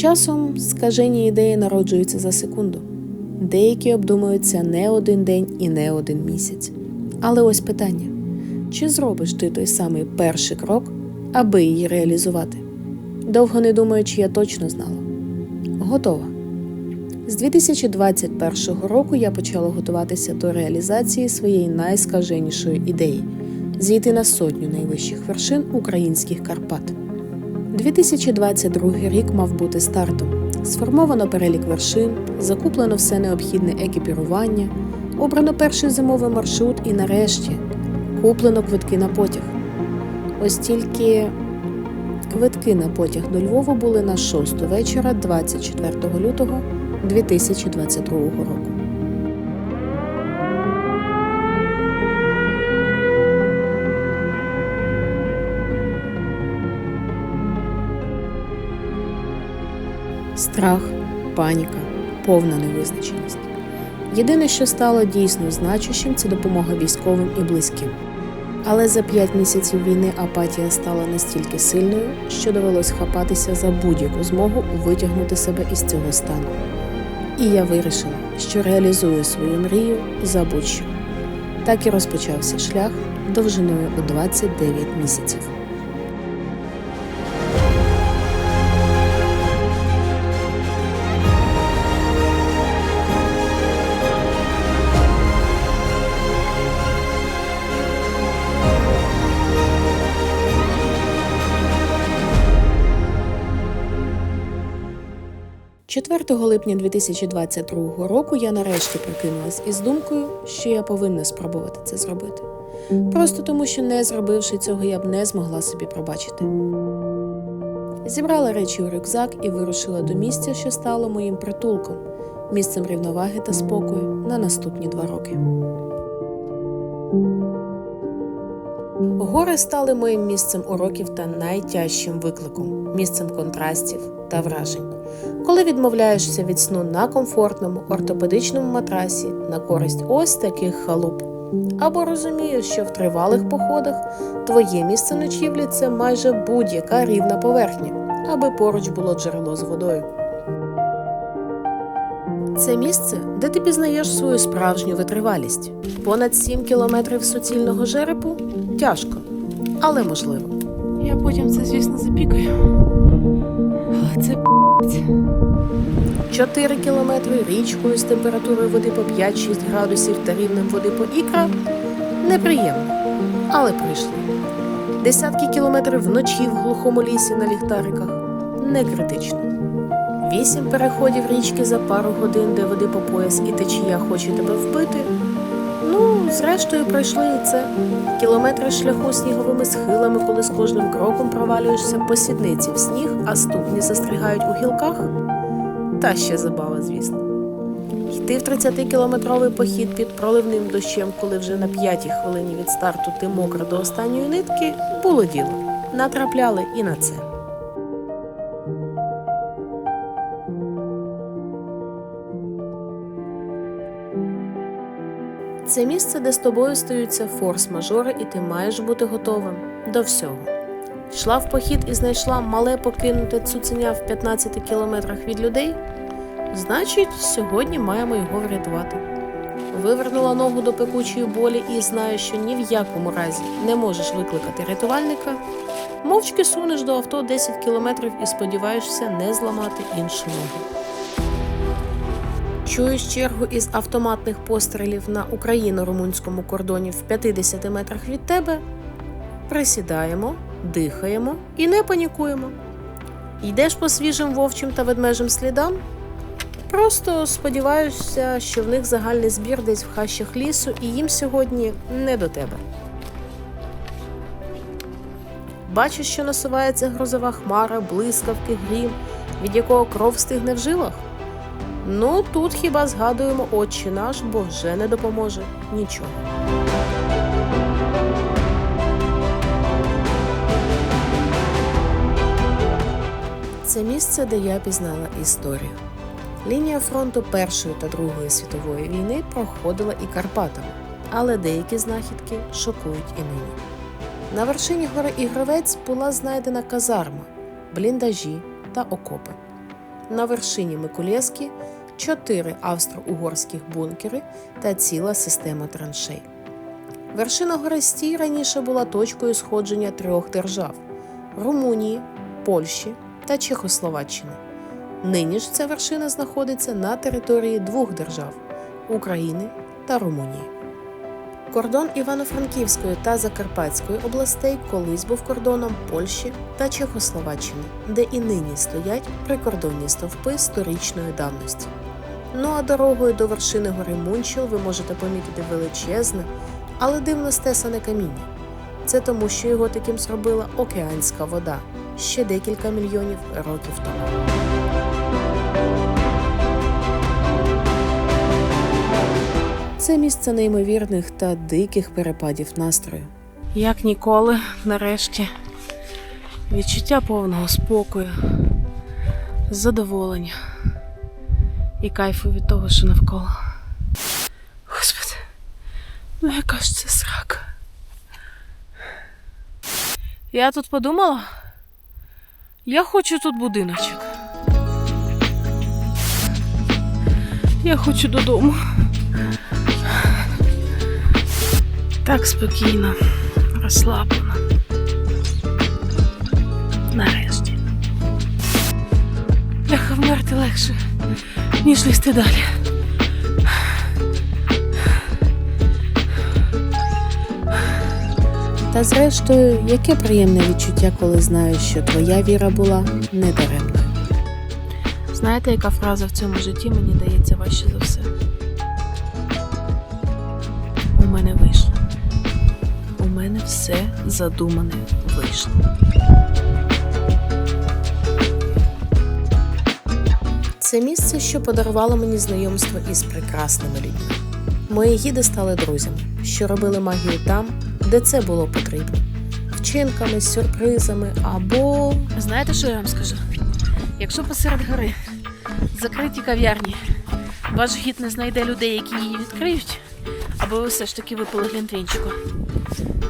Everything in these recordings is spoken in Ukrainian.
Часом скажені ідеї народжуються за секунду. Деякі обдумуються не один день і не один місяць. Але ось питання: чи зробиш ти той самий перший крок, аби її реалізувати? Довго не думаючи, я точно знала. Готова. З 2021 року я почала готуватися до реалізації своєї найскаженішої ідеї зійти на сотню найвищих вершин українських Карпат. 2022 рік мав бути стартом. Сформовано перелік вершин, закуплено все необхідне екіпірування, обрано перший зимовий маршрут і нарешті куплено квитки на потяг. Ось тільки квитки на потяг до Львова були на 6 вечора 24 лютого 2022 року. Страх, паніка, повна невизначеність. Єдине, що стало дійсно значущим, це допомога військовим і близьким. Але за п'ять місяців війни апатія стала настільки сильною, що довелось хапатися за будь-яку змогу витягнути себе із цього стану. І я вирішила, що реалізую свою мрію за будь-що. Так і розпочався шлях довжиною у 29 місяців. – 4 липня 2022 року я нарешті прикинулась із думкою, що я повинна спробувати це зробити. Просто тому, що не зробивши цього, я б не змогла собі пробачити. Зібрала речі у рюкзак і вирушила до місця, що стало моїм притулком, місцем рівноваги та спокою на наступні два роки. Гори стали моїм місцем уроків та найтяжчим викликом, місцем контрастів та вражень. Коли відмовляєшся від сну на комфортному ортопедичному матрасі на користь ось таких халуп. Або розумієш, що в тривалих походах твоє місце ночівлі це майже будь-яка рівна поверхня, аби поруч було джерело з водою. Це місце, де ти пізнаєш свою справжню витривалість. Понад 7 кілометрів суцільного жеребу тяжко, але можливо. Я потім це, звісно, запікаю. Це. 4 кілометри річкою з температурою води по 5-6 градусів та рівнем води по ікра неприємно, але прийшли. Десятки кілометрів вночі в глухому лісі на ліхтариках не критично. Вісім переходів річки за пару годин, де води по пояс і течія хоче тебе вбити. Ну, зрештою, пройшли і це. Кілометри шляху сніговими схилами, коли з кожним кроком провалюєшся по сідниці в сніг, а ступні застрягають у гілках. Та ще забава, звісно. Йти в 30-кілометровий похід під проливним дощем, коли вже на п'ятій хвилині від старту ти мокра до останньої нитки, було діло. Натрапляли і на це. Це місце, де з тобою стаються форс-мажори, і ти маєш бути готовим до всього. Йшла в похід і знайшла мале покинуте цуценя в 15 кілометрах від людей. Значить, сьогодні маємо його врятувати. Вивернула ногу до пекучої болі і знаєш, що ні в якому разі не можеш викликати рятувальника. Мовчки сунеш до авто 10 кілометрів і сподіваєшся не зламати іншу ногу. Чуєш чергу із автоматних пострілів на україно-румунському кордоні в 50 метрах від тебе. Присідаємо, дихаємо і не панікуємо. Йдеш по свіжим вовчим та ведмежим слідам. Просто сподіваюся, що в них загальний збір десь в хащах лісу, і їм сьогодні не до тебе. Бачиш, що насувається грозова хмара, блискавки, грім, від якого кров стигне в жилах? Ну, тут хіба згадуємо Отче наш, бо вже не допоможе нічого. Це місце, де я пізнала історію. Лінія фронту Першої та Другої світової війни проходила і Карпатами, але деякі знахідки шокують і нині. На вершині гори Ігровець була знайдена казарма, бліндажі та окопи. на вершині Миколєвські, чотири австро-угорських бункери та ціла система траншей. Вершина гори раніше була точкою сходження трьох держав Румунії, Польщі та Чехословаччини. Нині ж ця вершина знаходиться на території двох держав України та Румунії. Кордон Івано-Франківської та Закарпатської областей колись був кордоном Польщі та Чехословаччини, де і нині стоять прикордонні стовпи сторічної давності. Ну а дорогою до вершини гори Мунчел ви можете помітити величезне, але дивно стесане каміння. Це тому, що його таким зробила океанська вода ще декілька мільйонів років тому. Це місце неймовірних та диких перепадів настрою. Як ніколи, нарешті, відчуття повного спокою, задоволення і кайфу від того, що навколо. Господи, ну яка ж це срака. Я тут подумала, я хочу тут будиночок. Я хочу додому. Так спокійно, розслаблено. Нарешті. Бляха вмерти легше, ніж лізти далі. Та зрештою, яке приємне відчуття, коли знаєш, що твоя віра була недаремною. Знаєте, яка фраза в цьому житті мені дається важче за все? У мене вийшло. У мене все задумане вийшло. Це місце, що подарувало мені знайомство із прекрасними людьми. Мої гіди стали друзями, що робили магію там, де це було потрібно. Вчинками, сюрпризами або Знаєте, що я вам скажу? Якщо посеред гори закриті кав'ярні, ваш гід не знайде людей, які її відкриють, або ви все ж таки випили глінтвінчику,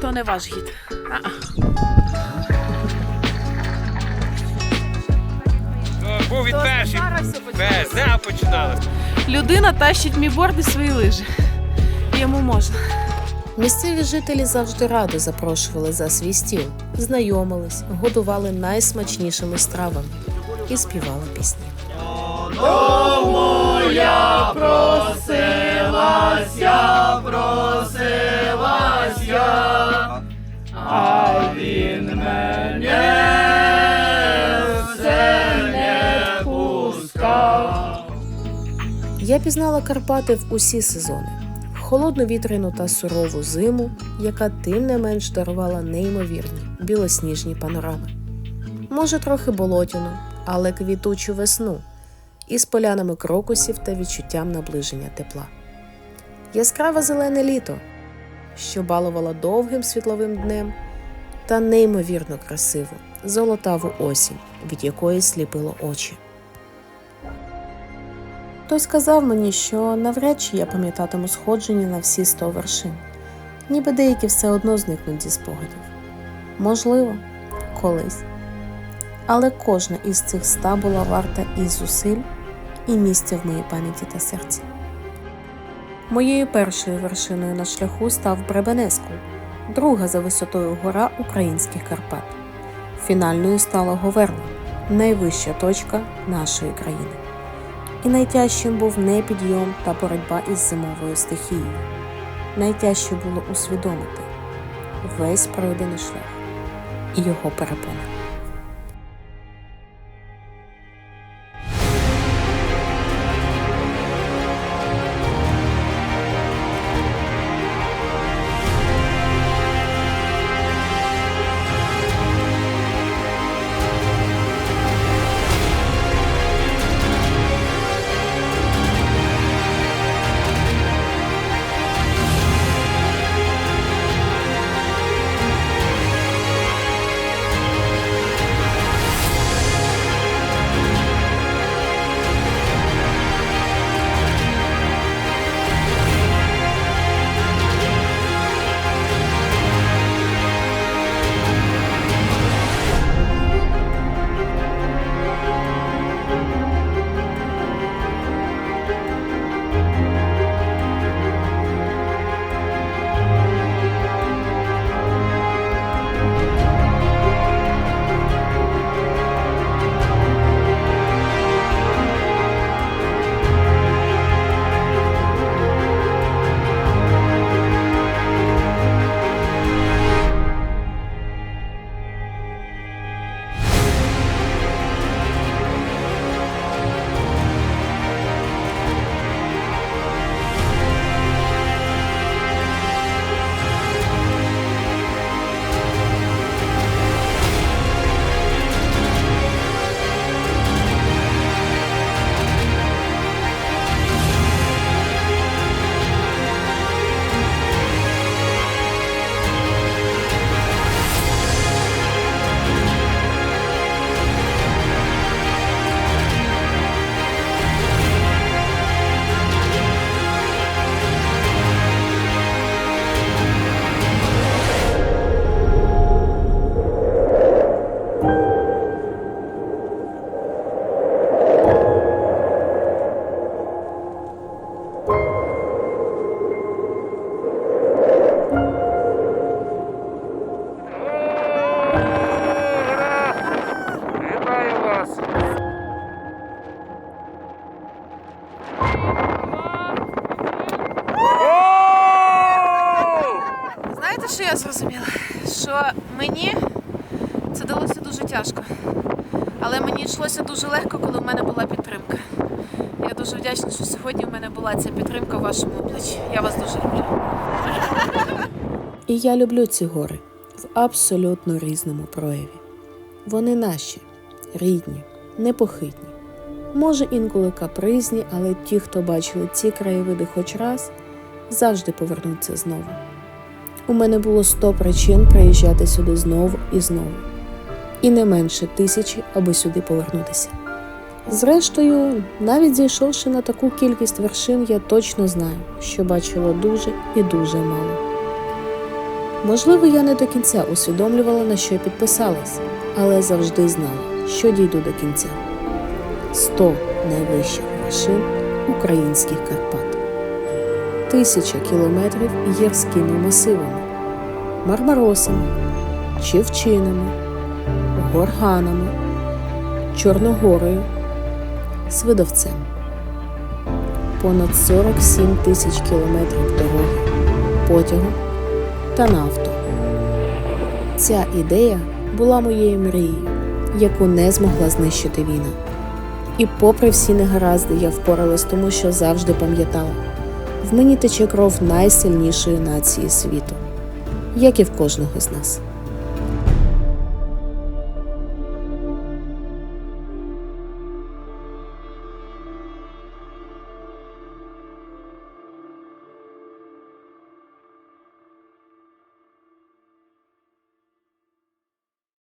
то не ваш гід. А-а. Був від. Без, да, починалося. Людина тащить мій борт і свої лижі. Йому можна. Місцеві жителі завжди радо запрошували за свій стіл, знайомились, годували найсмачнішими стравами і співали пісні. Я пізнала Карпати в усі сезони: холодну вітряну та сурову зиму, яка тим не менш дарувала неймовірні білосніжні панорами. Може, трохи болотяну, але квітучу весну із полянами крокусів та відчуттям наближення тепла. Яскраве зелене літо, що балувало довгим світловим днем, та неймовірно красиву золотаву осінь, від якої сліпило очі. Хтось сказав мені, що навряд чи я пам'ятатиму сходження на всі сто вершин, ніби деякі все одно зникнуть зі спогадів. Можливо, колись. Але кожна із цих ста була варта і зусиль, і місця в моїй пам'яті та серці. Моєю першою вершиною на шляху став Бребенеску, друга за висотою гора українських Карпат. Фінальною стала Говерла, найвища точка нашої країни. І найтяжчим був не підйом та боротьба із зимовою стихією. Найтяжче було усвідомити весь пройдений шлях і його перепони. Дуже вдячна, що сьогодні в мене була ця підтримка в вашому обличчі. Я вас дуже люблю. І я люблю ці гори в абсолютно різному прояві. Вони наші, рідні, непохитні. Може, інколи капризні, але ті, хто бачили ці краєвиди хоч раз, завжди повернуться знову. У мене було сто причин приїжджати сюди знову і знову, і не менше тисячі, аби сюди повернутися. Зрештою, навіть зійшовши на таку кількість вершин, я точно знаю, що бачила дуже і дуже мало. Можливо, я не до кінця усвідомлювала, на що підписалась, але завжди знала, що дійду до кінця. 100 найвищих вершин українських Карпат, тисяча кілометрів гірськими масивами, мармаросами, чівчинами, горганами, Чорногорою, Свидовцем. Понад 47 тисяч кілометрів дороги, потягом та на авто. Ця ідея була моєю мрією, яку не змогла знищити війна. І попри всі негаразди, я впоралась тому, що завжди пам'ятала, в мені тече кров найсильнішої нації світу, як і в кожного з нас.